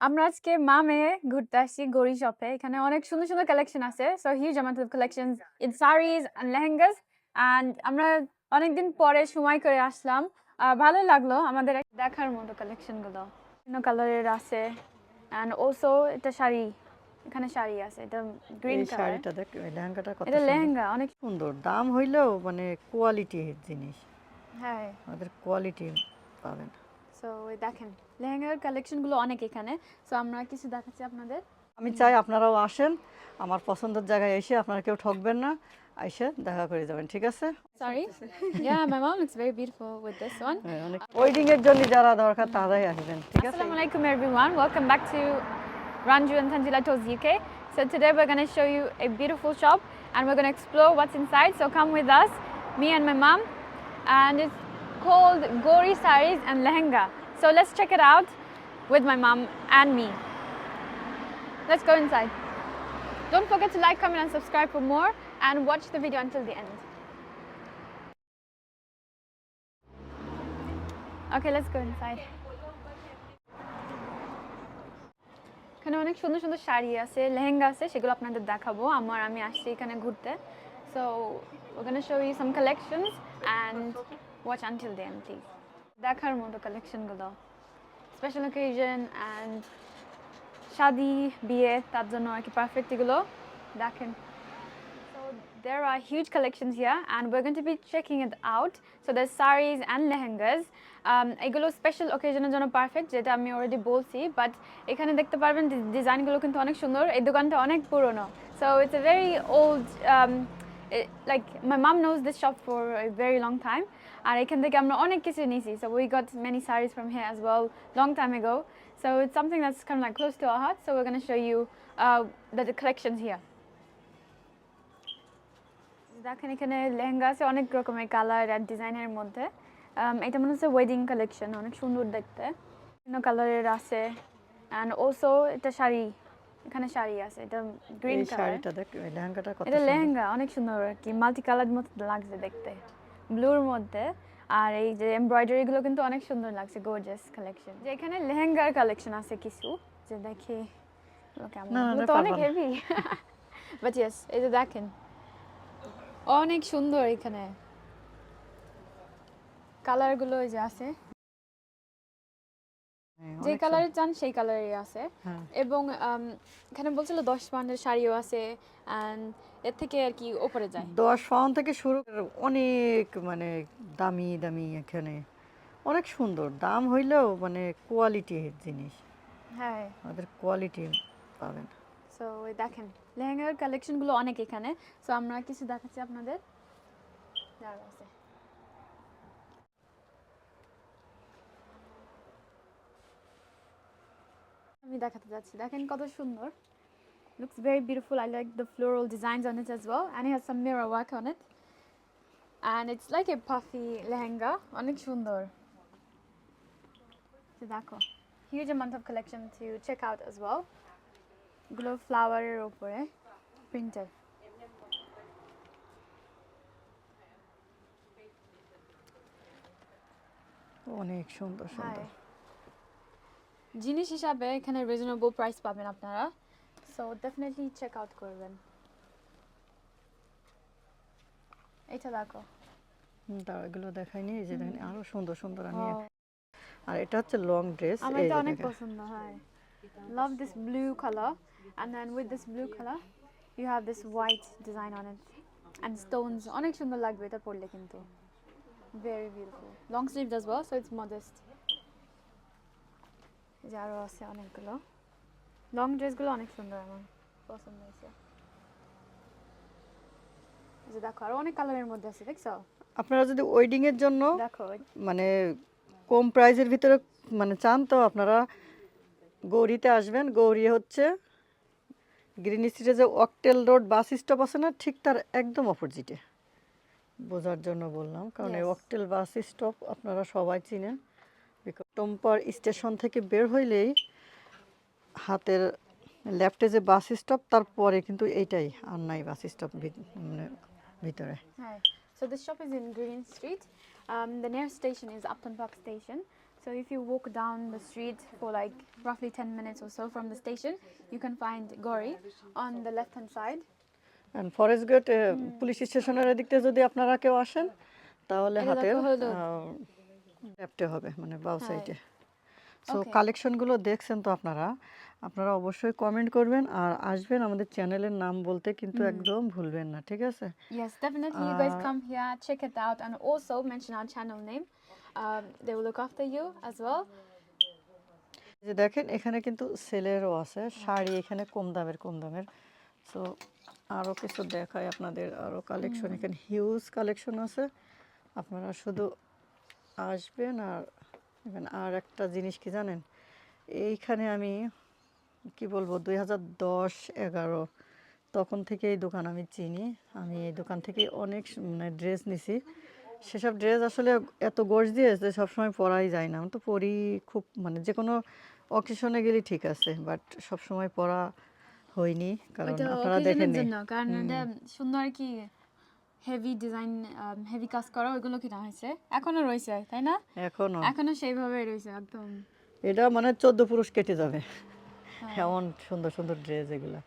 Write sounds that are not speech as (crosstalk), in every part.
আমরা আজকে মা মেয়ে ঘুরতে আসছি গৌরী শপে এখানে অনেক সুন্দর সুন্দর কালেকশন আছে। So huge amount of collection in saris and lehengas and আমরা অনেকদিন পরে সময় করে আসলাম। ভালো লাগল আমাদের দেখার মতো কালেকশনগুলো বিভিন্ন কালারের আছে। অ্যান্ড অলসো এটা শাড়ি। এখানে শাড়ি আছে। এটা গ্রিন কালার শাড়িটা দেখ লেহেঙ্গাটা কত এটা লেহেঙ্গা অনেক সুন্দর। দাম হইলেও মানে কোয়ালিটির জিনিস। হ্যাঁ। আমাদের কোয়ালিটি পাবেন। সো দেখেন লেহেঙ্গার কালেকশনগুলো অনেক এখানে সো আমরা কিছু দেখাচ্ছি আপনাদের আমি চাই আপনারাও আসেন আমার পছন্দের জায়গায় এসে আপনারা কেউ ঠকবেন না এসে দেখা করে যাবেন ঠিক আছে my mom looks very beautiful with this one. হ্যাঁ, অনেক ওয়েডিং এর জন্য যারা দরকার তারাই আসবেন ঠিক আছে Assalamu alaikum everyone. Welcome back to Ranju and Tanjila Toes UK. So today we're going to show you a beautiful shop and we're going to explore what's inside. So come with us, me and my mom. And it's called Gori Saris and Lehenga. So let's check it out with my mom and me. Let's go inside. Don't forget to like, comment and subscribe for more and watch the video until the end. Okay, let's go inside. এখানে অনেক সুন্দর সুন্দর শাড়ি আছে লেহেঙ্গা আছে সেগুলো আপনাদের দেখাবো আমার আমি আসছি এখানে ঘুরতে সো ওখানে show you some collections and watch until then please দেখার মতো কালেকশনগুলো স্পেশাল অকেশন অ্যান্ড শাদি বিয়ে তার জন্য আর কি পারফেক্ট এগুলো দেখেন। There are huge collections here and we're going to be checking it out. So there's saris and lehengas. Um, এগুলো স্পেশাল অকেশনের জন্য পারফেক্ট যেটা আমি অলরেডি বলছি বাট এখানে দেখতে পারবেন ডিজাইনগুলো কিন্তু অনেক সুন্দর। এই দোকানটা অনেক পুরনো। So it's a very old like my mom knows this shop for a very long time আর এখান থেকে আমরা অনেক কিছু নিয়েছি so we got many saris from here as well long time ago so it's something that's kind of like close to our heart so we're going to show you uh, the, the collections here দেখেন এখানে লেহেঙ্গা আছে অনেক রকমের colour আর ডিজাইনের মধ্যে Um, এটা মনে হচ্ছে ওয়েডিং কালেকশন অনেক সুন্দর দেখতে বিভিন্ন কালারের আছে অ্যান্ড অলসো এটা শাড়ি এখানে শাড়ি আছে এটা গ্রিন কালার শাড়িটা দেখ লেহেঙ্গাটা কত এটা লেহেঙ্গা অনেক সুন্দর আর কি মাল্টি কালার মতো লাগছে দেখতে ব্লুর মধ্যে। আর এই যে এমব্রয়ডারি গুলো কিন্তু অনেক সুন্দর লাগছে গর্জিয়াস কালেকশন যে এখানে লেহেঙ্গার কালেকশন আছে কিছু যে দেখি কেমন। তো অনেক হেভি বাট ইয়েস এই যে দেখেন অনেক সুন্দর এখানে। কালারগুলো যে আছে। যে অনেক কালারের চান সেই কালারেরই আছে। হ্যাঁ। এবং এখানে বলছিল দশ পাউন্ডের শাড়িও আছে এর থেকে আর কি ওপরে যায়। দশ পাউন্ড থেকে শুরু অনেক মানে দামি দামি এখানে। অনেক সুন্দর। দাম হইলেও মানে কোয়ালিটির জিনিস। হ্যাঁ। আমাদের কোয়ালিটি পাবেন। সো দেখেন লেহেঙ্গার কালেকশনগুলো অনেক এখানে। সো আমরা কিছু দেখাচ্ছি আপনাদের। আমি দেখাতে যাচ্ছি দেখেন কত সুন্দর looks very beautiful I like the floral designs on it as well and it has some mirror work on it and it's like a puffy lehenga অনেক সুন্দর তো দেখো huge amount of collection to check out as well গুলো ফ্লাওয়ারের উপরে printed অনেক সুন্দর সুন্দর জিনিস হিসাবে এখানে রিজনেবল প্রাইস পাবেন আপনারা। সো ডেফিনেটলি চেক আউট করবেন। এটা দেখো। দাঁড়াও এগুলো দেখাইনি এই যে দেখেন আরও সুন্দর সুন্দর আমি আর এটা হচ্ছে লং ড্রেস আমার এটা অনেক পছন্দ হয়। Love this blue colour and then with this blue color you have this white design on it and stones অনেক সুন্দর লাগবে এটা পরলে কিন্তু। Very beautiful long sleeved as well so it's modest এই যে আরও আছে অনেকগুলো। লং ড্রেসগুলো অনেক সুন্দর আমার পছন্দ হয়েছে। যে দেখো আরও অনেক কালারের মধ্যে আছে দেখছ? আপনারা যদি ওয়েডিং এর জন্য দেখো মানে কম প্রাইজের ভিতরে মানে চান তো আপনারা গৌরীতে আসবেন। গৌরী হচ্ছে গ্রিন স্ট্রিটে যে অকটেল রোড বাস স্টপ আছে না ঠিক তার একদম অপোজিটে বোঝার জন্য বললাম কারণ এই. অকটেল বাস স্টপ আপনারা সবাই চিনেন। বিকজ টম্পার স্টেশন থেকে বের হইলেই হাতের লেফটে যে বাস স্টপ তারপরে কিন্তু এইটাই আর নাই বাস স্টপ মানে ভিতরে Hi. So this shop is in Green Street. Um, the nearest station is Upton Park Station. So if you walk down the street for like roughly 10 minutes or so from the station, you can find Gori on the left hand side. Forest gate police স্টেশনের এদিক থেকে যদি আপনারা কেউ আসেন তাহলে হাতের। লেফটে হবে মানে বাউ। সাইডে সো. কালেকশনগুলো দেখছেন তো আপনারা আপনারা অবশ্যই কমেন্ট করবেন আর আসবেন আমাদের চ্যানেলের নাম বলতে কিন্তু একদম ভুলবেন না ঠিক আছে Yes, definitely. you guys Uh, come here, check it out, and also mention our channel name. Um, they will look after you as well. যে দেখেন এখানে কিন্তু সেলেরও আছে শাড়ি এখানে কম দামের কম দামের সো আরও কিছু দেখায় আপনাদের আরও কালেকশন এখানে হিউজ কালেকশন আছে আপনারা শুধু আসবেন আর এখানে আর একটা জিনিস কি জানেন? এইখানে আমি কি বলব দুই হাজার দশ এগারো তখন থেকে এই দোকান আমি চিনি। আমি এই দোকান থেকে অনেক মানে ড্রেস নিছি। সেসব ড্রেস আসলে এত গোশ দিয়ে যে সবসময় পরাই যায় না। আমি তো পরি খুব মানে যে কোনো অকেশনে গেলে ঠিক আছে বাট সবসময় পরা হয়নি কারণ আপনারা দেখেন সুন্দর কি হেভি ডিজাইন হেভি কাজ করা ওইগুলো কিনা হয়েছে। এখনও রয়েছে তাই না? এখনও। এখনও সেইভাবে রয়েছে একদম। এটা মানে চোদ্দ পুরুষ কেটে যাবে। হ্যাঁ। এমন সুন্দর সুন্দর ড্রেস এগুলা।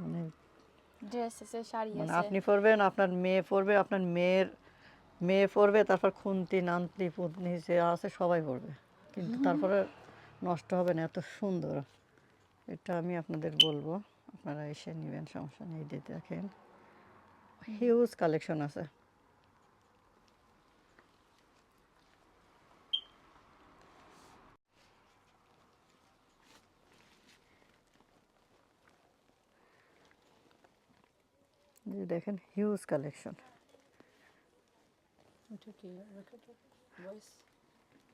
মানে ড্রেস আছে শাড়ি মানে আছে। আপনি পরবেন আপনার মেয়ে পরবে আপনার মেয়ের মেয়ে পরবে তারপর খুন্তি নান্তি পুতনি যে আছে সবাই পরবে। কিন্তু তারপরে নষ্ট হবে না এত সুন্দর। এটা আমি আপনাদের বলব। আপনারা এসে নেবেন সমস্যা নেই দেখেন হিউজ কালেকশন আছে। যে দেখেন হিউজ কালেকশন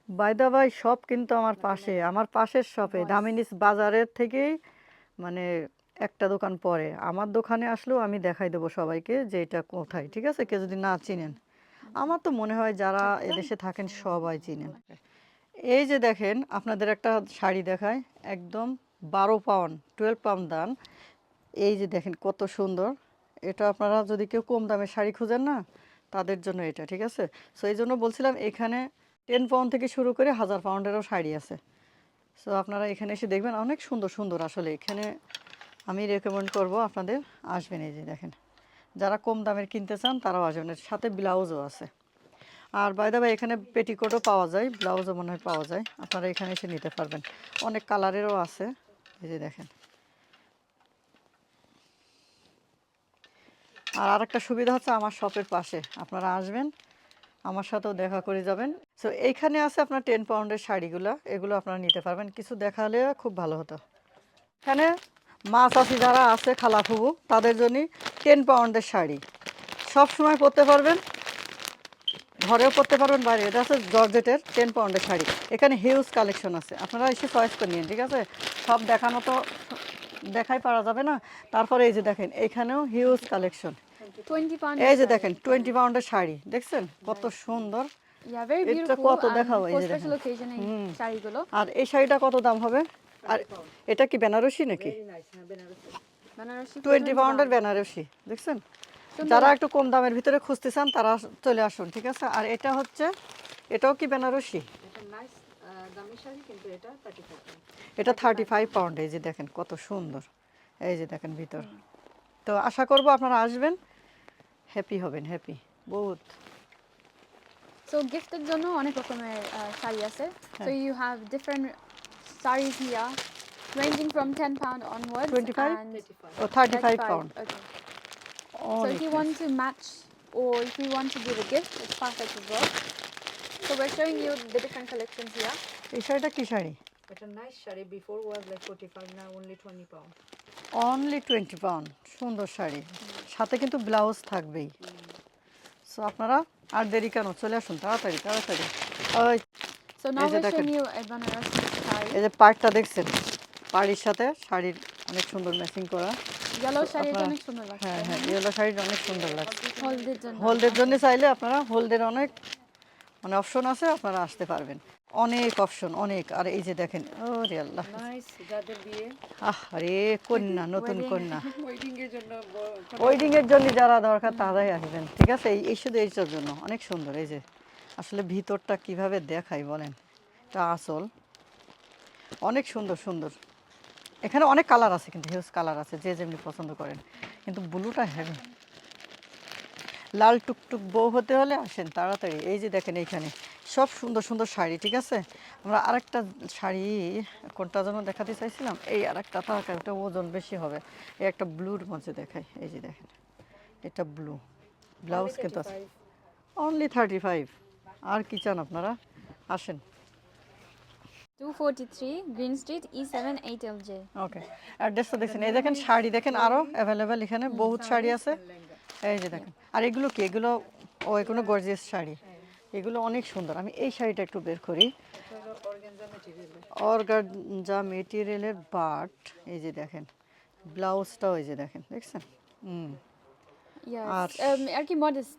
বাইদা ভাই সব কিন্তু আমার পাশে আমার পাশের শপে দামিনিস বাজারের থেকেই মানে একটা দোকান পরে। আমার দোকানে আসলেও আমি দেখাই দেবো সবাইকে যে এটা কোথায়, ঠিক আছে? কেউ যদি না চিনেন। আমার তো মনে হয় যারা এদেশে থাকেন সবাই চিনেন। এই যে দেখেন, আপনাদের একটা শাড়ি দেখায় একদম বারো পাউন্ড, টুয়েলভ পাউন্ড দান এই যে দেখেন কত সুন্দর। এটা আপনারা যদি কেউ কম দামের শাড়ি খুঁজেন না, তাদের জন্য এটা, ঠিক আছে? সো এই জন্য বলছিলাম এখানে টেন পাউন্ড থেকে শুরু করে হাজার পাউন্ডেরও শাড়ি আছে। সো আপনারা এখানে এসে দেখবেন অনেক সুন্দর সুন্দর আসলে এখানে আমি রেকমেন্ড করব আপনাদের, আসবেন এই যে দেখেন। যারা কম দামের কিনতে চান তারাও আসবেন। এর সাথে ব্লাউজও আছে। আর বাইদা ভাই এখানে পেটিকোটও পাওয়া যায়, ব্লাউজও মনে হয় পাওয়া যায়। আপনারা এখানে এসে নিতে পারবেন। অনেক কালারেরও আছে। এই যে দেখেন। আর আরেকটা সুবিধা হচ্ছে আমার শপের পাশে। আপনারা আসবেন, আমার সাথেও দেখা করে যাবেন। সো এইখানে আছে আপনার টেন পাউন্ডের শাড়িগুলো। এগুলো আপনারা নিতে পারবেন। কিছু দেখালে খুব ভালো হতো। এখানে মা চাষি যারা আছে খালাফুবু তাদের জন্য টেন পাউন্ডের শাড়ি। সব সময় পরতে পারবেন ঘরেও পরতে পারবেন বাইরে। এটা আছে জর্জেটের টেন পাউন্ডের শাড়ি। এখানে হিউজ কালেকশন আছে। আপনারা এসে চয়েস করে নিন ঠিক আছে? সব দেখানো তো দেখাই পারা যাবে না। তারপরে এই যে দেখেন এখানেও হিউজ কালেকশন এই যে দেখেন টোয়েন্টি পাউন্ডের শাড়ি দেখছেন? কত সুন্দর। কত দেখাবো, এই যে আর এই শাড়িটা কত দাম হবে? আর এটা কি বেনারসি নাকি? বেনারসি। টোয়েন্টি পাউন্ডের বেনারসি দেখছেন। যারা একটু কম দামের ভিতরে খুঁজতে চান তারা চলে আসুন ঠিক আছে? আর এটা হচ্ছে এটাও কি বেনারসি? এটা থার্টি ফাইভ পাউন্ড এই যে দেখেন কত সুন্দর। এই যে দেখেন ভিতর। তো আশা করব আপনারা আসবেন। হ্যাপি হবেন হ্যাপি বহুত। সো গিফটের জন্য অনেক রকমের শাড়ি আছে। সো হ্যাঁ। You have different saris here ranging from 10 pound onwards 25? and O thirty five 35, pound okay So if you want to match or if you want to give a gift, it's perfect as well. So we're showing you the different collections here. এই শাড়িটা কি sari But a nice shari before was like 45, now only 20 pound. Only twenty pound সুন্দর শাড়ি সাথে কিন্তু blouse থাকবেই so আপনারা আর দেরি কেন চলে আসুন তাড়াতাড়ি তাড়াতাড়ি ওই So now Is it we're a- showing you a Banarasi saree. এই যে পাড়টা দেখছেন? পাড়ির সাথে শাড়ির অনেক সুন্দর ম্যাচিং করা। Yellow শাড়ি অনেক সুন্দর লাগছে। হ্যাঁ হ্যাঁ ইয়েলো শাড়িটা অনেক সুন্দর লাগছে। হলদের জন্য। চাইলে আপনারা হোল্ডের অনেক মানে অপশন আছে আপনারা আসতে পারবেন। অনেক অপশন অনেক। আর এই যে দেখেন ও রে আল্লাহ আহ রে কন্যা নতুন কন্যা। (laughs) ওয়েডিং এর জন্য যারা দরকার তারাই আসবেন। ঠিক আছে? এই এই শুধু এইটার জন্য। অনেক সুন্দর এই যে। আসলে ভিতরটা কীভাবে দেখাই বলেন? এটা আসল। অনেক সুন্দর সুন্দর। এখানে অনেক কালার আছে কিন্তু হিউজ কালার আছে যে যেমনি পছন্দ করেন। কিন্তু ব্লুটা হেভি লাল টুকটুক বউ হতে হলে আসেন তাড়াতাড়ি। এই যে দেখেন এইখানে সব সুন্দর সুন্দর শাড়ি ঠিক আছে? আমরা আরেকটা শাড়ি কোনটা যেন দেখাতে চাইছিলাম? এই আরেকটা তার একটা ওজন বেশি হবে। এই একটা ব্লুর মধ্যে দেখাই। এই যে দেখেন এটা ব্লু। ব্লাউজ কিন্তু আছে। অনলি থার্টি ফাইভ আর কি চান আপনারা? আসেন। 243 Green Street, E E7 8LJ. ওকে অ্যাড্রেসটা দেখছেন এই দেখেন শাড়ি দেখেন আরও অ্যাভেলেবেল এখানে বহুত শাড়ি আছে এই যে দেখেন আর এগুলো কি এগুলো ও এগুলো গর্জিয়াস শাড়ি এগুলো অনেক সুন্দর আমি এই শাড়িটা একটু বের করি organza material. অর্গানজা মেটেরিয়ালের বাট এই যে দেখেন ব্লাউজটাও এই যে দেখেন দেখছেন হুম. আর um, আর কি modest.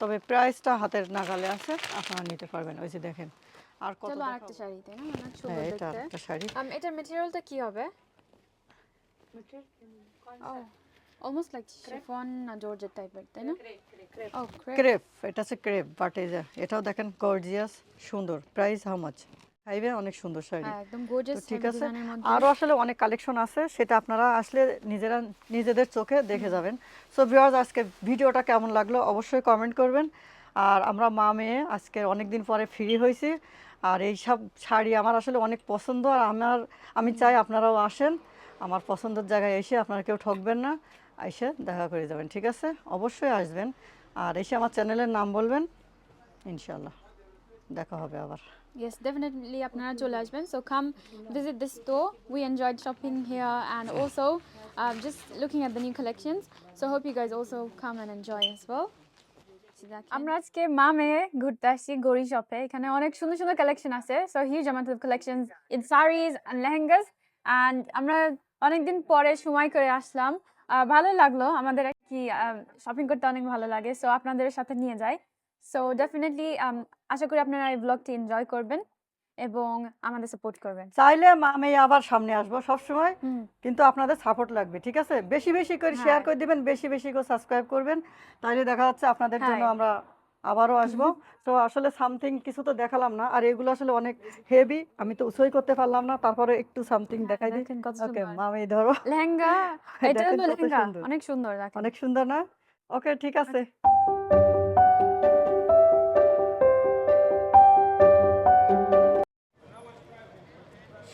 তবে প্রাইসটা হাতের নাগালে আছে আপনারা নিতে পারবেন। ওই যে দেখেন আর কত চলো? আরেকটা শাড়ি তাই না অনেক সুন্দর দেখতে এটা একটা শাড়ি। এটা এটার ম্যাটেরিয়ালটা কি হবে? অলমোস্ট লাইক শিফন না জর্জেট টাইপের তাই না? ও crepe ক্রেপ এটা হচ্ছে ক্রেপ বাট এটাও দেখেন গর্জিয়াস সুন্দর। প্রাইস হাউ মাচ খাইবে অনেক সুন্দর শাড়ি। হ্যাঁ, একদম গর্জিয়াস ঠিক আছে। আরও আসলে অনেক কালেকশন আছে সেটা আপনারা আসলে নিজেরা নিজেদের চোখে দেখে যাবেন। সো ভিউয়ার্স আজকে ভিডিওটা কেমন লাগল অবশ্যই কমেন্ট করবেন। আর আমরা মা মেয়ে আজকে অনেক দিন পরে ফ্রি হয়েছি। আর এই সব শাড়ি আমার আসলে অনেক পছন্দ আর আমার আমি চাই আপনারাও আসেন। আমার পছন্দের জায়গায় এসে আপনারা কেউ ঠকবেন না এসে দেখা করে যাবেন ঠিক আছে? অবশ্যই আসবেন। আর এসে আমার চ্যানেলের নাম বলবেন ইনশাল্লাহ দেখা হবে আবার। Yes, definitely আপনারা চলে আসবেন so come visit this store. We enjoyed shopping here and also um, just looking at the new collections. So hope you guys also come and enjoy as well. আমরা আজকে মা মেয়ে ঘুরতে আসছি গড়ি শপে এখানে অনেক সুন্দর সুন্দর কালেকশন আছে। So huge amount of collections in saris and lehengas and আমরা অনেকদিন পরে সময় করে আসলাম। ভালো লাগল। আমাদের কি শপিং করতে অনেক ভালো লাগে। সো আপনাদের সাথে নিয়ে যাই। সো ডেফিনেটলি আশা করি আপনারা এই ব্লগটি এনজয় করবেন এবং আমাদের সাপোর্ট করবেন। চাইলে মা মেয়ে আবার সামনে আসব সবসময় কিন্তু আপনাদের সাপোর্ট লাগবে ঠিক আছে? বেশি বেশি করে শেয়ার হ্যাঁ। করে দিবেন বেশি বেশি করে সাবস্ক্রাইব করবেন তাহলে দেখা যাচ্ছে আপনাদের জন্য হ্যাঁ। আমরা আবারও আসব। তো আসলে সামথিং কিছু তো দেখালাম না আর এগুলো আসলে অনেক হেভি আমি তো উসই করতে পারলাম না তারপরে একটু সামথিং দেখাই দিই। ওকে মামি ধরো। লেহেঙ্গা? (laughs) এটা তো লেহেঙ্গা অনেক সুন্দর অনেক সুন্দর না? ওকে ঠিক আছে।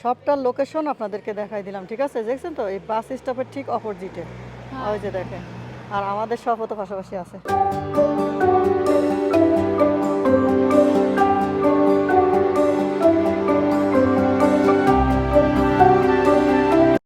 সবটার লোকেশন আপনাদেরকে দেখাই দিলাম ঠিক আছে? দেখছেন তো? এই বাস স্টপের ঠিক অপোজিটে ওই যে দেখেন। আর আমাদের সব তো পাশাপাশি আছে।